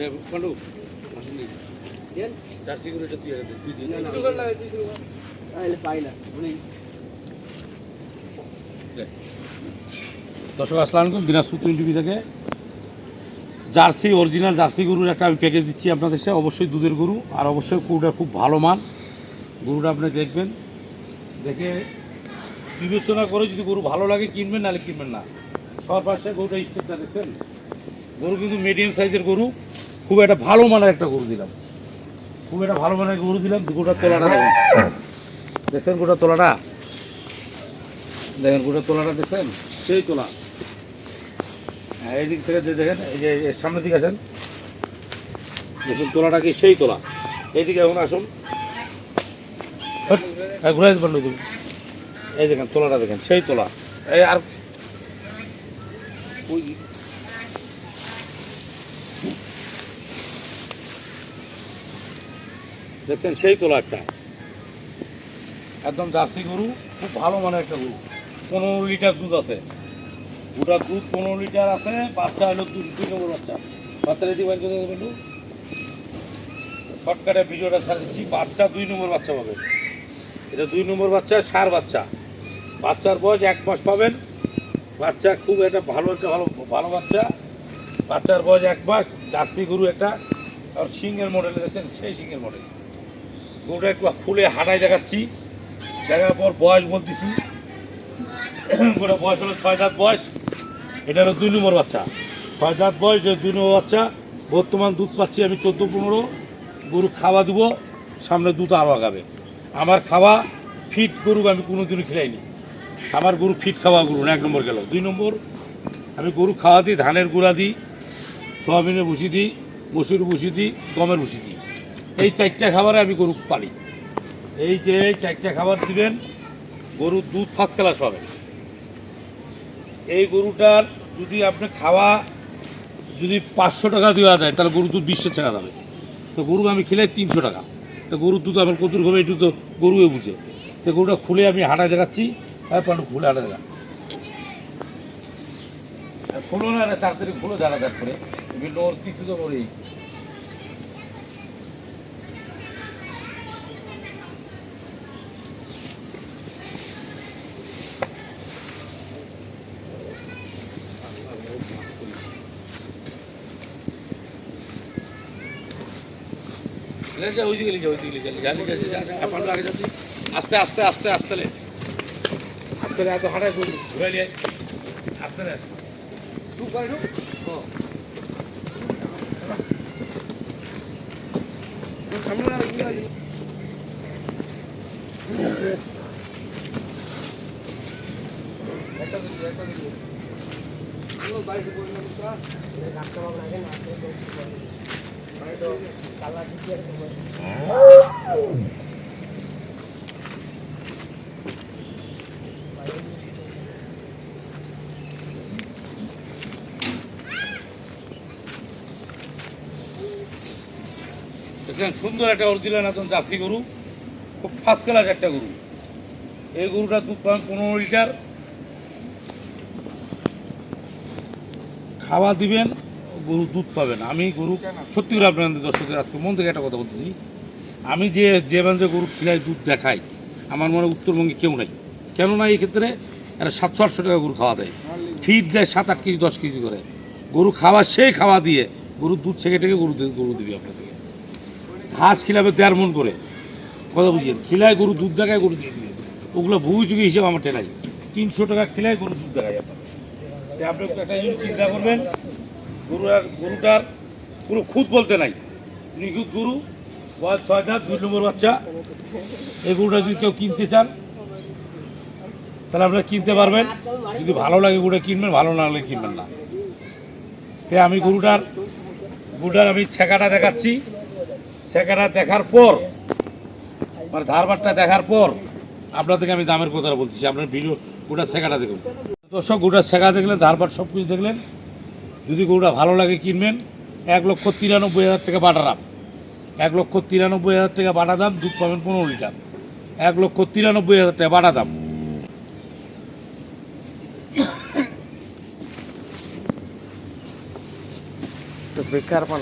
করে তুই দর্শক আসসালাম আলাইকুম দিনাজপুর তিন টিভি থেকে। জার্সি অরিজিনাল জার্সি গরুর একটা আমি প্যাকেজ দিচ্ছি আপনাদের সাথে। অবশ্যই দুধের গরু আর অবশ্যই গরুটা খুব ভালো মান। গরুটা আপনি দেখবেন। দেখে বিবেচনা করে যদি গরু ভালো লাগে কিনবেন নাহলে কিনবেন না। সবার পাশে গরুটা স্টেপটা দেখবেন গরু কিন্তু মিডিয়াম সাইজের গরু। খুব একটা ভালো মানের একটা গরু দিলাম। খুব একটা ভালো মানের গরু দিলাম গোটা তোলাটা দেখেন। দেখছেন গোটা তোলাটা? দেখেন গোটা তোলাটা দেখছেন? সেই তোলা। হ্যাঁ এই দিক থেকে যে দেখেন, এই যে সামনের দিকে আসেন। দেখুন তোলাটা কি সেই তোলা। এইদিকে এখন আসুন। হ্যাঁ ঘুরে আসবেন এই দেখেন তোলাটা দেখেন, সেই তোলা। এই আর ওই দেখছেন, সেই তোলা একটা। একদম জার্সি গরু, খুব ভালো মানের একটা গরু। পনেরো লিটার দুধ আছে। গোটা দুধ পনেরো লিটার আছে, বাচ্চা হলো দুই দুই নম্বর বাচ্চা। বাচ্চাটা দিবেন যদি বলু শর্টকাটে ভিডিওটা ছাড়া দিচ্ছি, বাচ্চা দুই নম্বর বাচ্চা পাবেন এটা দুই নম্বর বাচ্চা, সার বাচ্চা। বাচ্চার বয়স এক মাস পাবেন। বাচ্চা খুব একটা ভালো একটা ভালো ভালো বাচ্চা। বাচ্চার বয়স এক মাস, জার্সি গরু একটা। আর সিংয়ের মডেল দেখছেন, সেই সিংয়ের মডেল গরুটা একটু খুলে হাঁটায় দেখাচ্ছি। দেখার পর বয়স বলতেছি। গোটা বয়স হলো ছয় সাত বয়স। এটা হলো দুই নম্বর বাচ্চা। ছয় সাত বয়স দুই নম্বর বাচ্চা। বর্তমান দুধ পাচ্ছি আমি চোদ্দ পনেরো। গরু খাওয়া দেবো, সামনে দুধ আরও আগাবে। আমার খাওয়া ফিট গরু আমি কোনো দিনও খেলাইনি। আমার গরু ফিট খাওয়া গরু না, এক নম্বর গেল। দুই নম্বর, আমি গরু খাওয়া দিই, ধানের গুঁড়া দিই, সোয়াবিনের ভুসি দিই, মসুর ভুসি দিই, গমের ভুসি দিই। এই চারটা খাবারে আমি গরু পালি। এই যে চারটা খাবার দিবেন, গরুর দুধ ফার্স্ট ক্লাস পাবেন। এই গরুটার যদি আপনি খাওয়া, যদি পাঁচশো টাকা দেওয়া যায় তাহলে গরুর দুধ বিশ্বের টাকা যাবে তো গরু আমি খেলে তিনশো টাকা। তো গরুর দুধ আমার কতুর হবে একটু তো গরুয়ে বুঝে। তো গরুটা খুলে আমি হাঁটায় দেখাচ্ছি হ্যাঁ তারপর খুলে হাঁটা দেখা খুলো না তাড়াতাড়ি খুলে দাঁড়া করে। বিভিন্ন ওর কিছু তো করেই যা ওইদিকে লিখে ওইদিকে লিখে যা লিখে আছে, যা। আপনার আগে যাচ্ছি। আস্তে আস্তে আস্তে আস্তে লে। আস্তে লে, এত হাঁটায় করবি ঘুরে নিয়ে আস্তে লে। টু করে টু সামনে একটা একটা বাড়িতে ডাক্তারবাবু আগে সুন্দর একটা অরিজিনাল একদম জার্সি গরু। খুব ফার্স্ট ক্লাস একটা গরু। এই গরুটা দুধ পাবেন পনেরো লিটার খাওয়া দিবেন। গরু দুধ পাবেন আমি গরু সত্যি করে আপনাদের দর্শকদের আজকে মন থেকে একটা কথা বলতেছি আমি যে যে যে গরু খিলাই দুধ দেখাই, আমার মনে উত্তরবঙ্গে কেউ নাই। কেন না এই ক্ষেত্রে একটা সাতশো আটশো টাকা গরু খাওয়া দেয়। ফিট দেয় সাত আট কেজি, দশ কেজি করে। গরু খাওয়া, সেই খাওয়া দিয়ে গরুর দুধ ছেঁকে টেকে গরু গরু দিবি আপনাদেরকে ঘাস খিলাবে দেড় মন করে। কথা বুঝিয়ে খিলায় গরু দুধ দেখায় গরু দিয়ে দিয়ে ওগুলো ভুই চুকি হিসেবে আমার টেনাই তিনশো টাকা খিলায় গরু দুধ দেখায় আপনার। আপনি একটা জিনিস চিন্তা করবেন গরুটার গরুটার কোনো খুঁত বলতে নাই। নিখুঁত গরু, বয়স ছয় দুই নম্বর বাচ্চা। এই গরুটা যদি কেউ কিনতে চান, তাহলে আপনারা কিনতে পারবেন। যদি ভালো লাগে গরুটা কিনবেন, ভালো না লাগলে কিনবেন না। তাই আমি গরুটার গরুটার আমি ছেঁকাটা দেখাচ্ছি। ছেঁকাটা দেখার পর মানে ধারবারটা দেখার পর, আপনাদেরকে আমি দামের কথা বলতেছি। আপনার ভিডিও গোটা ছেঁকাটা দেখুন। দর্শক গোটা ছেঁকা দেখলেন ধারবার সব কিছু দেখলেন। যদি গরুটা ভালো লাগে কিনবেন, এক লক্ষ তিরানব্বই হাজার টাকা বাটা দাম। এক লক্ষ তিরানব্বই হাজার টাকা বাটা দাম, দুধ পাবেন পনেরো লিটার। এক লক্ষ তিরানব্বই হাজার টাকা বাটা দাম। তো বেকার পান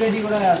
রেডি করে রাখ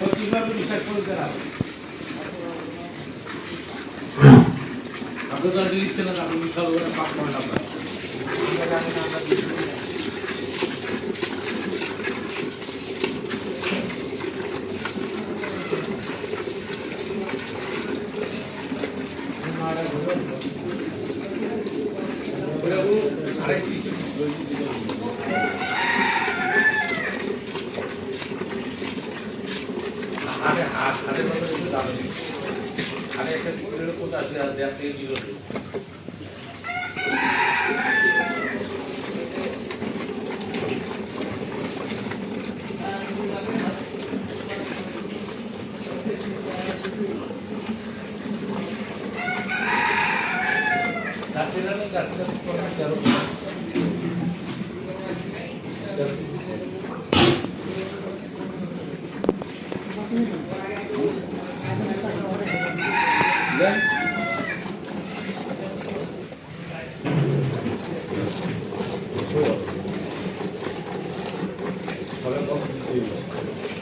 কীভাবে বিশ্বাস করে দেন আপনি? আপনি তো আর দিচ্ছেন না, আপনি মিথ্যা বলে পাপ করেন আপনার। ওটা পুরো আড়াই তিরিশে ওই দিকে হাটে কত একটু একটা কিলো পঁচাশি হাজার দেড় থেকে কিলো যাত্রীরা নেই যাত্রীরা করে তেরো দেন সবাই কম দিতে